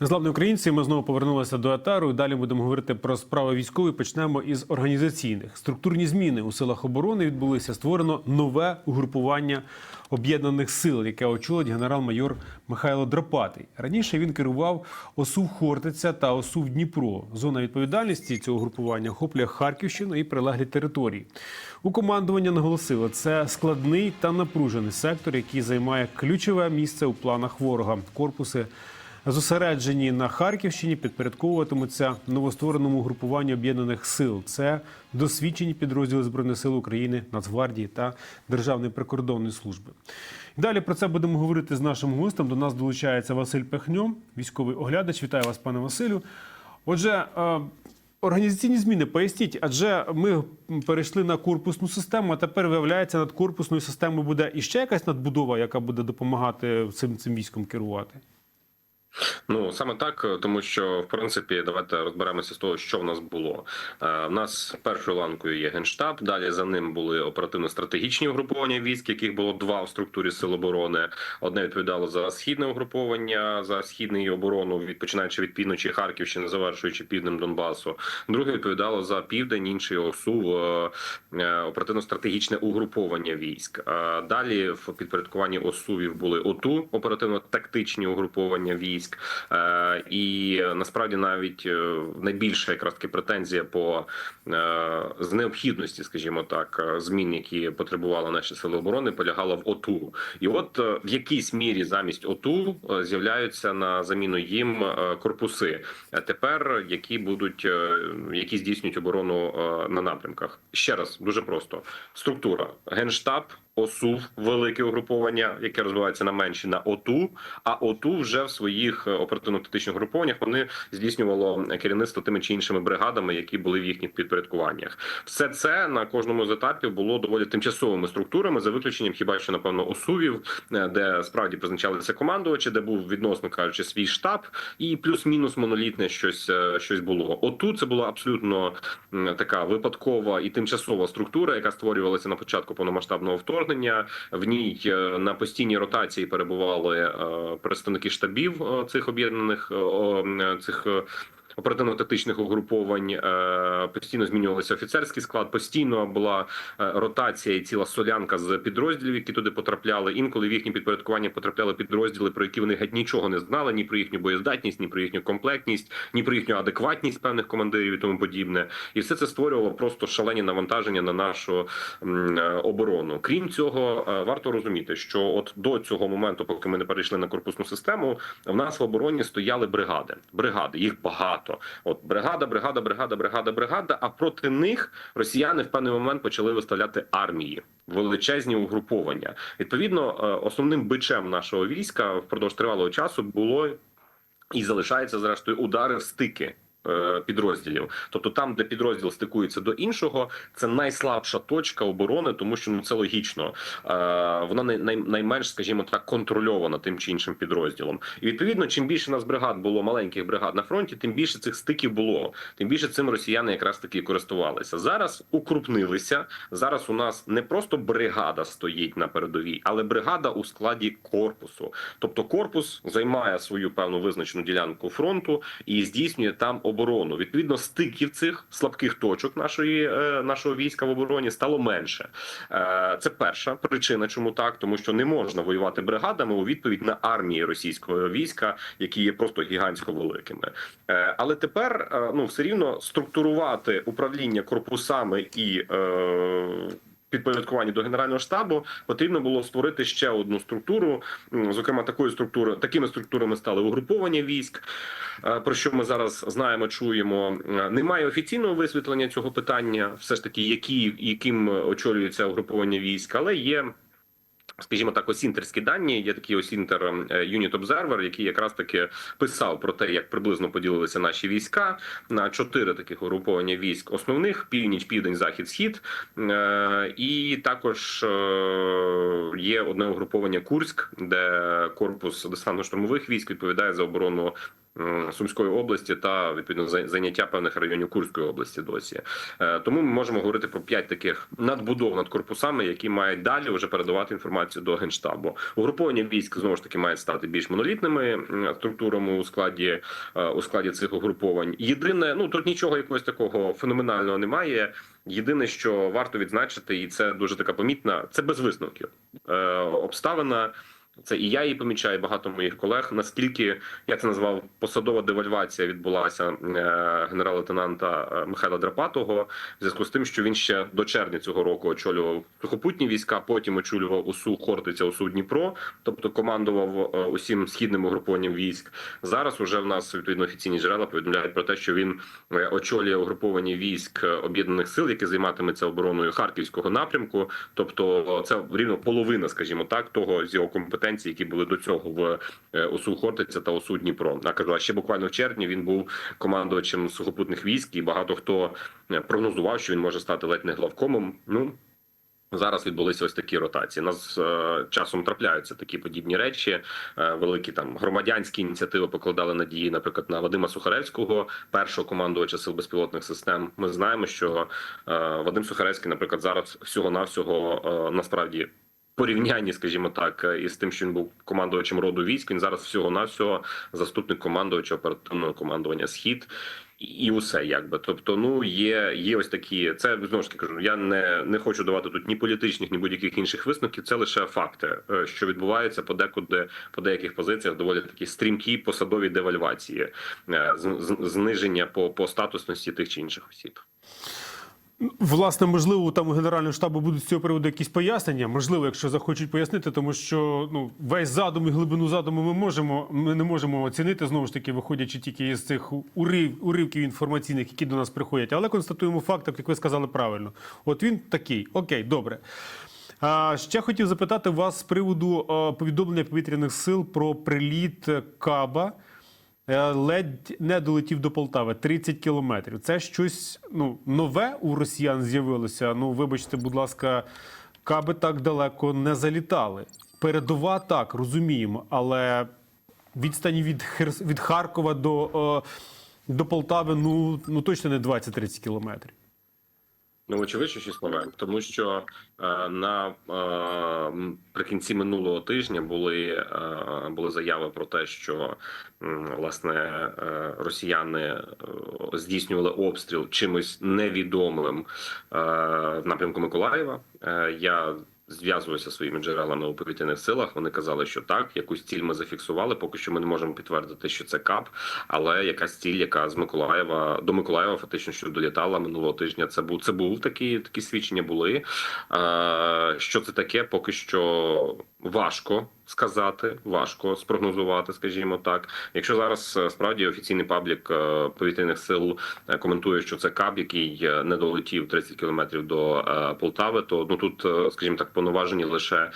Незламні українці. Ми знову повернулися до етару. і Далі будемо говорити про справи військові. Почнемо із організаційних структурні зміни у силах оборони відбулися. Створено нове угрупування об'єднаних сил, яке очолить генерал-майор Михайло Драпатий. Раніше він керував ОСУВ Хортиця та ОСУВ Дніпро. Зона відповідальності цього групування охоплює Харківщину і прилеглі території. У командування наголосили, це складний та напружений сектор, який займає ключове місце у планах ворога. Корпуси зосереджені на Харківщині, підпорядковуватимуться новоствореному групуванню об'єднаних сил. Це досвідчені підрозділи збройних сил України, Нацгвардії та Державної прикордонної служби. Далі про це будемо говорити з нашим гостем. До нас долучається Василь Пехньо, військовий оглядач. Вітаю вас, пане Василю. Отже. е, Організаційні зміни поясніть, адже ми перейшли на корпусну систему, а тепер виявляється, над корпусною системою буде іще якась надбудова, яка буде допомагати цим цим військом керувати. Ну саме так, тому що в принципі давайте розберемося з того, що в нас було. Е, В нас першою ланкою є генштаб. Далі за ним були оперативно-стратегічні угруповання військ, яких було два в структурі сил оборони. Одне відповідало за східне угруповання, за східний оборону, від починаючи від півночі Харківщини, завершуючи півднем Донбасу. Друге відповідало за південь, інший ОСУ е, е, оперативно-стратегічне угруповання військ. Е, Далі в підпорядкуванні ОСУВів були ОТУ оперативно-тактичні угруповання військ. Е, І насправді навіть е, найбільша якраз таки претензія по е, з необхідності, скажімо так, змін, які потребували наші сили оборони, полягала в ОТУ. І от в якійсь мірі замість ОТУ з'являються на заміну їм корпуси. Тепер які будуть які здійснюють оборону на напрямках. Ще раз дуже просто структура генштаб. ОСУВ велике угруповання, яке розвивається на менші на ОТУ. А ОТУ вже в своїх е, оперативно-тактичних групуваннях вони здійснювало керівництво тими чи іншими бригадами, які були в їхніх підпорядкуваннях. Все це на кожному з етапів було доволі тимчасовими структурами, за виключенням хіба що напевно ОСУВів, е, де справді призначалися командувачі, де був відносно кажучи свій штаб, і плюс-мінус монолітне щось е, щось було. Отут це була абсолютно така випадкова і тимчасова структура, яка створювалася на початку повномасштабного вторгнення. В ній е, на постійній ротації перебували е, представники штабів е, цих об'єднаних цих. Оперативно-тактичних угруповань е, постійно змінювався офіцерський склад. Постійно була е, ротація і ціла солянка з підрозділів, які туди потрапляли. Інколи в їхні підпорядкування потрапляли підрозділи, про які вони геть нічого не знали, ні про їхню боєздатність, ні про їхню комплектність, ні про їхню адекватність певних командирів і тому подібне. І все це створювало просто шалені навантаження на нашу е, оборону. Крім цього, варто розуміти, що от до цього моменту, поки ми не перейшли на корпусну систему, в нас в обороні стояли бригади. Бригади їх багато. От бригада, бригада, бригада, бригада, бригада. А проти них росіяни в певний момент почали виставляти армії. Величезні угруповання. Відповідно, е, основним бичем нашого війська впродовж тривалого часу було і залишається зрештою удари в стики. Е, Підрозділів, тобто там, де підрозділ стикується до іншого, це найслабша точка оборони, тому що ну це логічно. Е, Вона най, най, найменш, скажімо так, контрольована тим чи іншим підрозділом. І відповідно, чим більше нас бригад було маленьких бригад на фронті, тим більше цих стиків було. Тим більше цим росіяни якраз таки користувалися. Зараз укрупнилися. Зараз у нас не просто бригада стоїть на передовій, але бригада у складі корпусу. Тобто корпус займає свою певну визначену ділянку фронту і здійснює там оборону. Відповідно, стиків цих слабких точок нашої е, нашого війська в обороні стало менше. Е, Це перша причина, чому так, тому що не можна воювати бригадами у відповідь на армії російського війська, які є просто гігантсько великими. Е, Але тепер ну все рівно структурувати управління корпусами і. Підпорядкуванні до генерального штабу потрібно було створити ще одну структуру. Зокрема, такою структурою, такими структурами стали угруповання військ. е, Про що ми зараз знаємо, чуємо. Е, Немає офіційного висвітлення цього питання, все ж таки, які яким очолюється угруповання військ, але є. Скажімо так, осінтерські дані. Є такий осінтер Unit Observer, який якраз таки писав про те, як приблизно поділилися наші війська на чотири таких угруповання військ: основних північ, південь, захід, схід. Е, І також е, є одне угруповання Курськ, де корпус десантно-штурмових військ відповідає за оборону Сумської області та відповідно за- зайняття певних районів Курської області досі. Е, Тому ми можемо говорити про п'ять таких надбудов над корпусами, які мають далі вже передавати інформацію до генштабу. Угруповання військ знову ж таки мають стати більш монолітними структурами у складі е, у складі цих угруповань. Єдине, ну тут нічого якогось такого феноменального немає. Єдине, що варто відзначити, і це дуже така помітна, це без висновків. Е, обставина. Це і я її помічаю, і багато моїх колег. Наскільки я це назвав посадова девальвація відбулася е, генерал-лейтенанта е, Михайла Драпатого в зв'язку з тим, що він ще до червня цього року очолював сухопутні війська, потім очолював УСУ Хортиця, УСУ Дніпро, тобто командував е, усім східним угрупованням військ. Зараз уже в нас відповідно офіційні джерела повідомляють про те, що він очолює угруповання військ об'єднаних сил, які займатиметься обороною харківського напрямку. Тобто, це рівно половина, скажімо так, того з його компетенцій, які були до цього в е, УСУ Хортиця та УСУ Дніпро. А кажу, а ще буквально в червні він був командувачем сухопутних військ, і багато хто е, прогнозував, що він може стати ледь не главкомом. Ну Зараз відбулися ось такі ротації. Нас е, часом трапляються такі подібні речі. Е, великі там громадянські ініціативи покладали надії, наприклад, на Вадима Сухаревського, першого командувача сил безпілотних систем. Ми знаємо, що е, Вадим Сухаревський, наприклад, зараз всього навсього е, насправді. Порівнянні, скажімо так, е, із тим, що він був командувачем роду військ. Він зараз всього навсього заступник командувача оперативного командування Схід і, усе якби. Тобто, ну є, є ось такі. Це знову ж таки кажу. Я не, не хочу давати тут ні політичних, ні будь-яких інших висновків. Це лише факти, е, що відбуваються подекуди по деяких позиціях. Доволі такі стрімкі посадові девальвації, е, з- зниження по, по статусності тих чи інших осіб. Власне, можливо, там у Генерального штабу будуть з цього приводу якісь пояснення. Можливо, якщо захочуть пояснити, тому що ну весь задум і глибину задуму ми можемо. Ми не можемо оцінити знову ж таки, виходячи тільки із цих урив, уривків інформаційних, які до нас приходять. Але констатуємо факт, так як ви сказали правильно. От він такий. Окей, добре. А, ще хотів запитати вас з приводу повідомлення повітряних сил про приліт Каба. Е, ледь не долетів до Полтави 30 кілометрів. Це щось ну, нове у росіян з'явилося. Ну, вибачте, будь ласка, каби так далеко не залітали. Передова так, розуміємо, але відстані від, Хер... від Харкова до, е, до Полтави ну, ну точно не 20-30 кілометрів. Ну, очевидно, що щось тому що е, на е, прикінці минулого тижня були, е, були заяви про те, що е, власне е, росіяни е, здійснювали обстріл чимось невідомим е, в напрямку Миколаєва. Е, я Зв'язуюся зі своїми джерелами у повітряних силах. Вони казали, що так, якусь ціль ми зафіксували. Поки що ми не можемо підтвердити, що це КАП, але якась ціль, яка з Миколаєва до Миколаєва, фактично, що долітала минулого тижня. Це був це був такі такі свідчення. Були Е, що це таке, поки що важко сказати, важко спрогнозувати, скажімо так. Якщо зараз е, справді офіційний паблік е, повітряних сил е, коментує, що це КАБ, який не долетів 30 кілометрів до Полтави, то ну тут, скажімо так, повноважені лише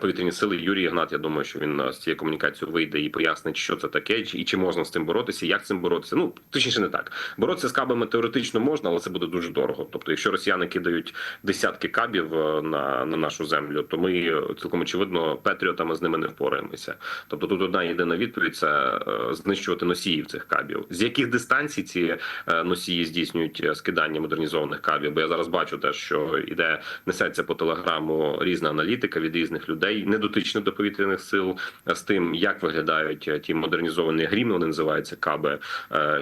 повітряні сили. Юрій Ігнат. Я думаю, що він з цією комунікацією вийде і пояснить, що це таке, і чи можна з цим боротися, як з цим боротися. Ну точніше, не так. Боротися з кабами теоретично можна, але це буде дуже дорого. Тобто, якщо росіяни кидають десятки кабів на, на нашу землю, то ми цілком очевидно патріотами з ними не впораємося. Тобто, тут одна єдина відповідь це е, знищувати носіїв цих кабів. З яких дистанцій ці е, носії здійснюють е, скидання модернізованих кабів? Бо я зараз бачу те, що іде несеться по телеграму різна аналітика від різних людей, не дотичних до повітряних сил, з тим, як виглядають ті модернізовані грім, вони називаються каби,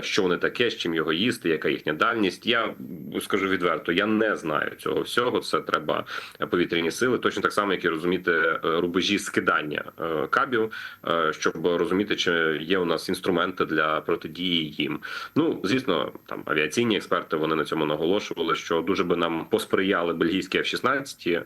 що вони таке, з чим його їсти, яка їхня дальність. Я скажу відверто, я не знаю цього всього. Це треба повітряні сили, точно так само, як і розуміти рубежі скидання е, кабів, е, щоб розуміти, чи є у нас інструменти для протидії їм. Ну звісно, там авіаційні експерти вони на цьому наголошували, що дуже би нам посприяли бельгійські F-16, е,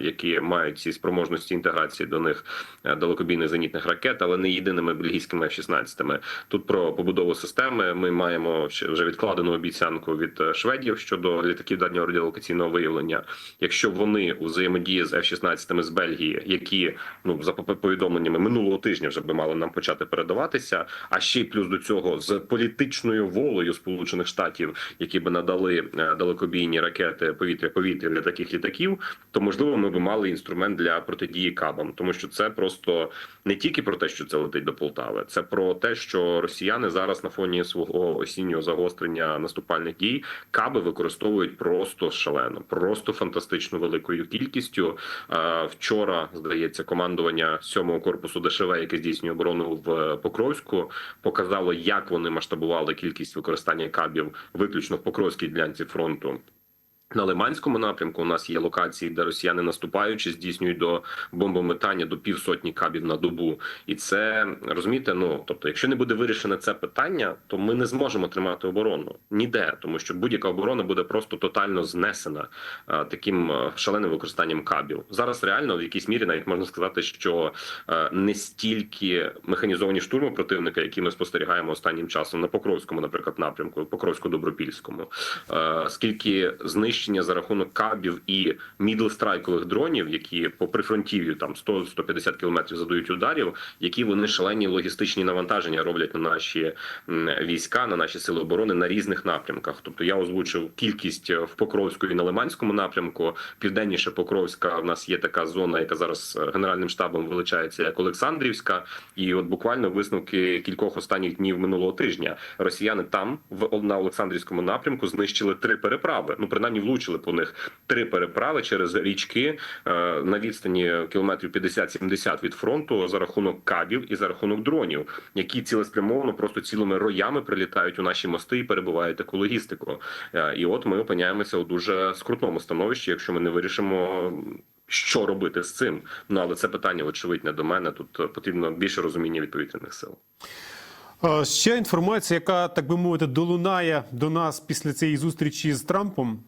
які мають ці спроможності інтеграції до них далекобійних зенітних ракет, але не єдиними бельгійськими F-16. Тут про побудову системи ми маємо вже відкладену обіцянку від шведів щодо літаків дальнього радіолокаційного виявлення. Якщо вони у взаємодії з F-16 з Бельгії, які ну за повідомленнями минулого тижня вже би мали нам почати передаватися. А ще й плюс до цього з політичною волею Сполучених Штатів, які би надали е, далекобійні ракети повітря-повітря для таких літаків, то можливо ми би мали інструмент для протидії кабам, тому що це просто не тільки про те, що це летить до Полтави, це про те, що росіяни зараз на фоні свого осіннього загострення наступальних дій каби використовують просто шалено, просто фантастично великою кількістю. Е, Вчора здається, командування 7-го корпусу ДШВ, яке здійснює оборону в Покровську, показало, як вони масштабували кількість використання кабів виключно в Покровській ділянці фронту. На Лиманському напрямку у нас є локації, де росіяни наступаючи здійснюють до бомбометання до півсотні кабів на добу, і це розумієте. Ну тобто, якщо не буде вирішене це питання, то ми не зможемо тримати оборону ніде, тому що будь-яка оборона буде просто тотально знесена а, таким шаленим використанням кабів. Зараз реально в якійсь мірі навіть можна сказати, що а, не стільки механізовані штурми противника, які ми спостерігаємо останнім часом на Покровському, наприклад, напрямку, Покровсько-Добропільському, а, скільки знищення за рахунок кабів і мідлстрайкових дронів, які по прифронтів'ю там 100-150 кілометрів задають ударів, які вони шалені логістичні навантаження роблять на наші війська, на наші сили оборони на різних напрямках. Тобто я озвучив кількість в Покровську і на Лиманському напрямку. Південніше Покровська в нас є така зона, яка зараз е, генеральним штабом величається як Олександрівська, і от буквально висновки кількох останніх днів минулого тижня росіяни там в на Олександрівському напрямку знищили три переправи. Ну принаймні влучили по них три переправи через річки е, на відстані кілометрів 50-70 від фронту за рахунок кабів і за рахунок дронів, які цілеспрямовано просто цілими роями прилітають у наші мости і перебувають таку логістику. Е, І от ми опиняємося у дуже скрутному становищі, якщо ми не вирішимо. Що робити з цим? Ну але це питання, очевидь, до мене. Тут е, потрібно більше розуміння від повітряних сил. Ще інформація, яка, так би мовити, долунає до нас після цієї зустрічі з Трампом,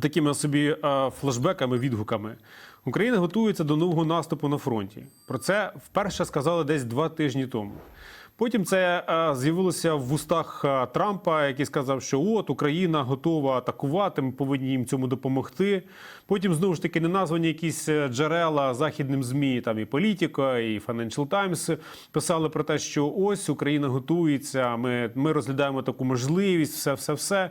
такими собі е, флешбеками, відгуками. Україна готується до нового наступу на фронті. Про це вперше сказали десь два тижні тому. Потім це е, з'явилося в устах е, Трампа, який сказав, що от Україна готова атакувати, ми повинні їм цьому допомогти. Потім знову ж таки неназвані якісь е, джерела західним змі, там і політика, і Financial Times писали про те, що ось Україна готується. Ми, ми розглядаємо таку можливість, все, все, все.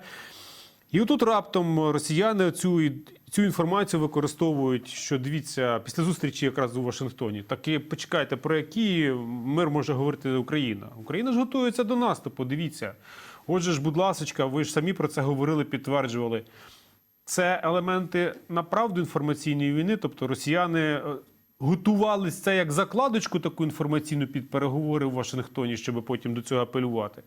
І отут раптом росіяни цю, цю інформацію використовують, що дивіться, після зустрічі якраз у Вашингтоні. Так і почекайте, про який мир може говорити Україна. Україна ж готується до наступу. Дивіться. Отже ж, будь ласочка, ви ж самі про це говорили, підтверджували. Це елементи направду інформаційної війни, тобто росіяни е, готувалися це як закладочку таку інформаційну під переговори в Вашингтоні, щоб потім до цього апелювати.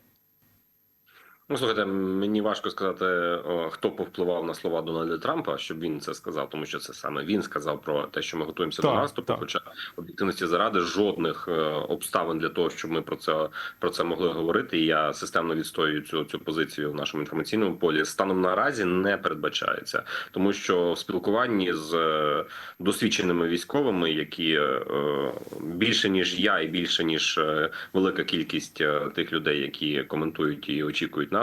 Ну, слухайте, мені важко сказати, хто повпливав на слова Дональда Трампа, щоб він це сказав, тому що це саме він сказав про те, що ми готуємося Так, до наступу. так. Хоча об'єктивності заради жодних е, обставин для того, щоб ми про це про це могли говорити. І я системно відстоюю цю цю позицію в нашому інформаційному полі. Станом наразі не передбачається, тому що в спілкуванні з е, досвідченими військовими, які е, більше ніж я, і більше ніж велика кількість тих людей, які коментують і очікують наступу,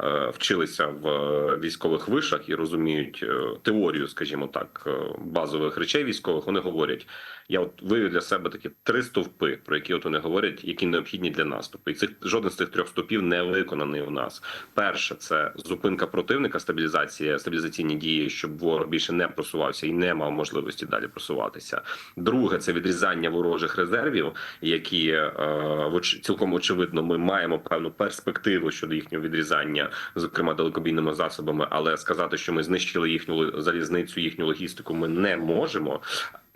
е, вчилися в військових вишах і розуміють е, теорію, скажімо так, е, базових речей військових. Вони говорять. Я от вивів для себе такі три стовпи, про які от вони говорять, які необхідні для наступу. І цих жоден з цих трьох стовпів не виконаний у нас. Перше це зупинка противника, стабілізація, стабілізаційні дії, щоб ворог більше не просувався і не мав можливості далі просуватися. Друге це відрізання ворожих резервів, які е, цілком очевидно ми маємо певну перспективу щодо їхнього відрізання, зокрема далекобійними засобами. Але сказати, що ми знищили їхню залізницю, їхню логістику, ми не можемо.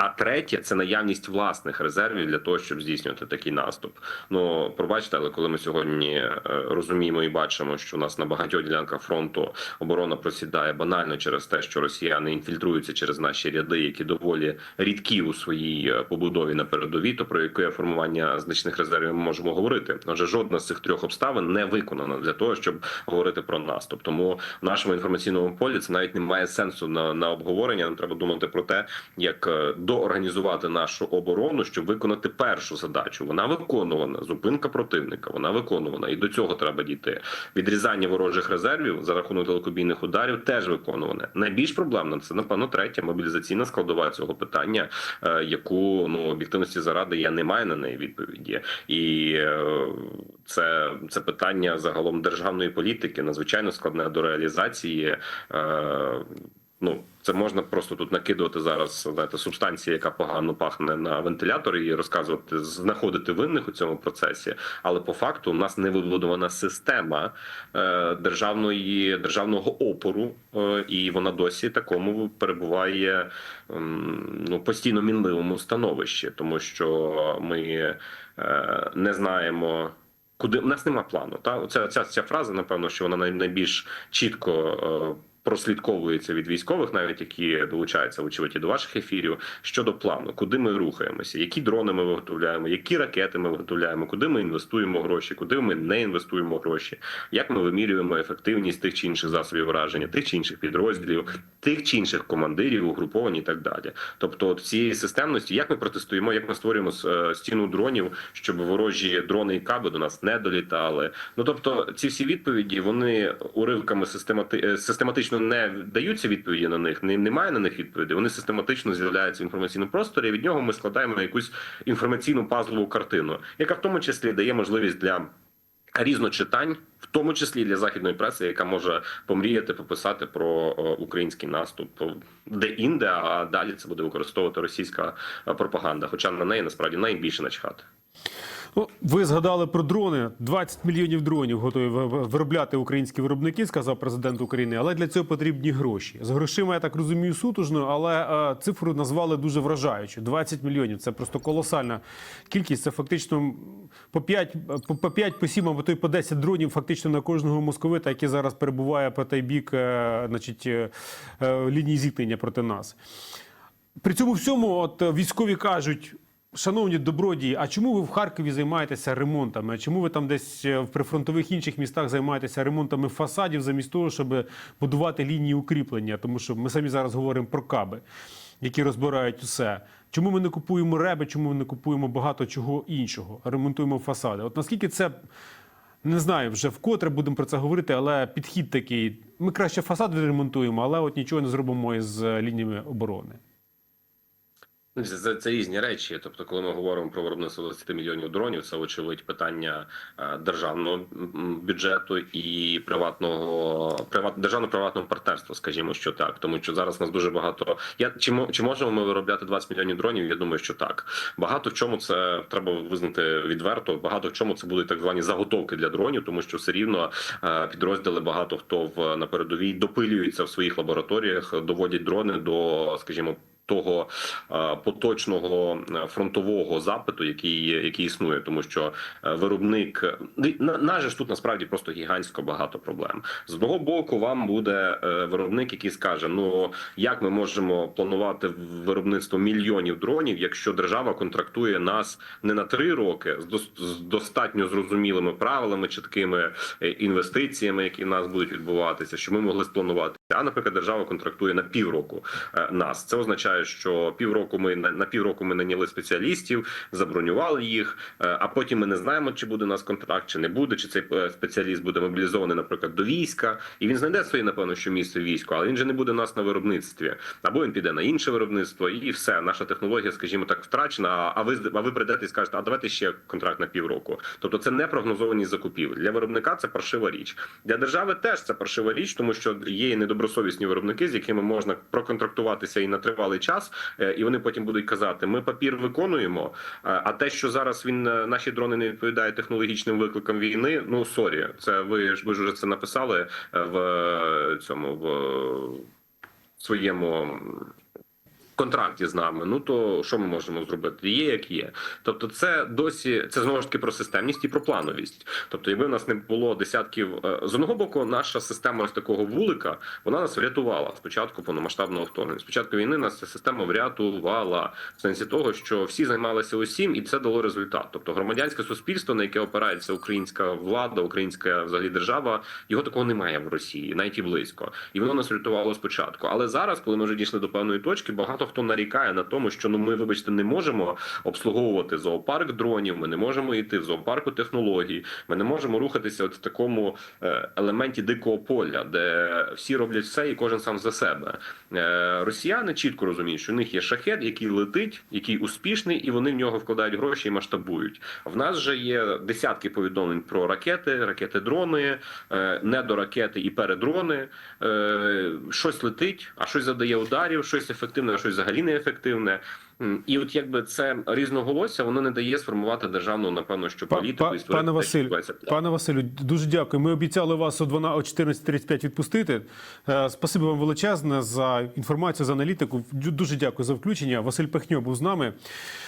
А третє це наявність власних резервів для того, щоб здійснювати такий наступ. Ну пробачте, але коли ми сьогодні е, розуміємо і бачимо, що у нас на багатьох ділянках фронту оборона просідає банально через те, що росіяни інфільтруються через наші ряди, які доволі рідкі у своїй е, побудові на передовій, то про яке формування значних резервів ми можемо говорити. Отже, жодна з цих трьох обставин не виконана для того, щоб говорити про наступ. Тому в нашому інформаційному полі це навіть не має сенсу на, на обговорення. Нам треба думати про те, як е, доорганізувати нашу оборону, щоб виконати першу задачу. Вона виконувана. Зупинка противника. Вона виконувана, і до цього треба дійти. Відрізання ворожих резервів за рахунок далекобійних ударів теж виконуване. Найбільш проблемна це напевно третя мобілізаційна складова цього питання, е, яку ну об'єктивності заради я не маю на неї відповіді, і е, це, це питання загалом державної політики надзвичайно складне до реалізації. Е, Ну, це можна просто тут накидувати зараз знаєте, субстанції, яка погано пахне на вентилятори, і розказувати, знаходити винних у цьому процесі. Але по факту у нас не вибудована система е, державної державного опору, е, і вона досі такому перебуває ем, ну постійно мінливому становищі, тому що ми е, не знаємо. Куди у нас нема плану? Та оця ця, ця фраза, напевно, що вона найбільш чітко е, прослідковується від військових, навіть які долучаються вочевидь до ваших ефірів щодо плану, куди ми рухаємося, які дрони ми виготовляємо, які ракети ми виготовляємо, куди ми інвестуємо гроші, куди ми не інвестуємо гроші, як ми вимірюємо ефективність тих чи інших засобів враження, тих чи інших підрозділів, тих чи інших командирів, угруповань і так далі. Тобто, от цієї системності, як ми протестуємо, як ми створюємо е, стіну дронів, щоб ворожі дрони і каби до нас не долітали. Ну тобто, ці всі відповіді вони уривками системати... е, систематично не даються відповіді на них. Не немає на них відповіді. Вони систематично з'являються в інформаційному просторі. і Від нього ми складаємо якусь інформаційну пазлову картину, яка в тому числі дає можливість для. Різночитань, в тому числі для західної преси, яка може помріяти, пописати про український наступ де інде, а далі це буде використовувати російська е, пропаганда. Хоча на неї насправді найбільше начхати. Ну, ви згадали про дрони. 20 мільйонів дронів готові ви- ви- виробляти українські виробники, сказав президент України. Але для цього потрібні гроші. З грошима я так розумію сутужно, але е, цифру назвали дуже вражаючу. 20 мільйонів. Це просто колосальна кількість. Це фактично по 5, по, по 5, по 7, або то й по 10 дронів фактично на кожного московита, який зараз перебуває по той бік е, значить, е, е, лінії зіткнення проти нас. При цьому всьому, от військові кажуть. Шановні добродії, а чому ви в Харкові займаєтеся ремонтами? Чому ви там десь е, в прифронтових інших містах займаєтеся ремонтами фасадів замість того, щоб будувати лінії укріплення? Тому що ми самі зараз говоримо про каби, які розбирають усе. Чому ми не купуємо реби? Чому ми не купуємо багато чого іншого? Ремонтуємо фасади? От наскільки це не знаю, вже вкотре будемо про це говорити, але підхід такий: ми краще фасад відремонтуємо, але от нічого не зробимо із е, лініями оборони. Ну, Це, це, різні речі. Тобто, коли ми говоримо про виробництво 20 мільйонів дронів, це очевидь питання е, державного бюджету і приватного приват державно-приватного партнерства, скажімо, що так, тому що зараз нас дуже багато. Я чи чи можемо ми виробляти 20 мільйонів дронів? Я думаю, що так. Багато в чому це треба визнати відверто. Багато в чому це будуть так звані заготовки для дронів, тому що все рівно е, підрозділи багато хто в на передовій допилюються в своїх лабораторіях, доводять дрони до, скажімо. Того е, поточного е, фронтового запиту, який який існує, тому що е, виробник на, наже ж тут насправді просто гігантсько багато проблем. З одного боку, вам буде виробник, який скаже: ну як ми можемо планувати виробництво мільйонів дронів, якщо держава контрактує нас не на три роки з дос- достатньо зрозумілими правилами, чіткими інвестиціями, які в нас будуть відбуватися, щоб ми могли спланувати. А наприклад, держава контрактує на півроку нас. Це означає, що півроку ми на, півроку ми наняли спеціалістів, забронювали їх. е, А потім ми не знаємо, чи буде у нас контракт, чи не буде, чи цей е, спеціаліст буде мобілізований, наприклад, до війська, і він знайде своє, напевно, що місце війську, але він же не буде у нас на виробництві, або він піде на інше виробництво, і все. Наша технологія, скажімо так, втрачена. а- ви а ви прийдете і скажете, а давайте ще контракт на півроку. Тобто, це не прогнозовані закупівлі для виробника. Це паршива річ. Для держави теж це паршива річ, тому що є недобросовісні виробники, з якими можна проконтрактуватися і на тривалий час, е, і вони потім будуть казати: ми папір виконуємо. е, А те, що зараз він е, наші дрони не відповідають технологічним викликам війни. Ну сорі, це ви ж ви ж вже це написали в цьому в своєму. Контракті з нами, ну то що ми можемо зробити? Є як є. Тобто, це досі це знову ж таки про системність і про плановість. Тобто, якби в нас не було десятків е, з одного боку, наша система ось такого вулика вона нас врятувала спочатку повномасштабного вторгнення. Спочатку війни нас ця система врятувала в сенсі того, що всі займалися усім, і це дало результат. Тобто, громадянське суспільство, на яке опирається українська влада, українська взагалі держава, його такого немає в Росії, навіть і близько, і воно нас врятувало спочатку. Але зараз, коли ми вже дійшли до певної точки, багато хто нарікає на тому, що ну ми, вибачте, не можемо обслуговувати зоопарк дронів. Ми не можемо йти в зоопарку технологій. Ми не можемо рухатися от в такому е, елементі дикого поля, де всі роблять все і кожен сам за себе. Е, Росіяни чітко розуміють, що в них є шахет, який летить, який успішний, і вони в нього вкладають гроші і масштабують. В нас же є десятки повідомлень про ракети, ракети-дрони, е, недоракети і передрони. Е, Щось летить, а щось задає ударів, щось ефективне, а щось взагалі неефективне. І от якби це різноголосся, воно не дає сформувати державну, напевно, що політику па- і створити пане Василь, пане Василю, дуже дякую. Ми обіцяли вас о 12 о 14.35 відпустити. Е, Спасибі вам величезне за інформацію, за аналітику. Дуже дякую за включення. Василь Пехньо був з нами.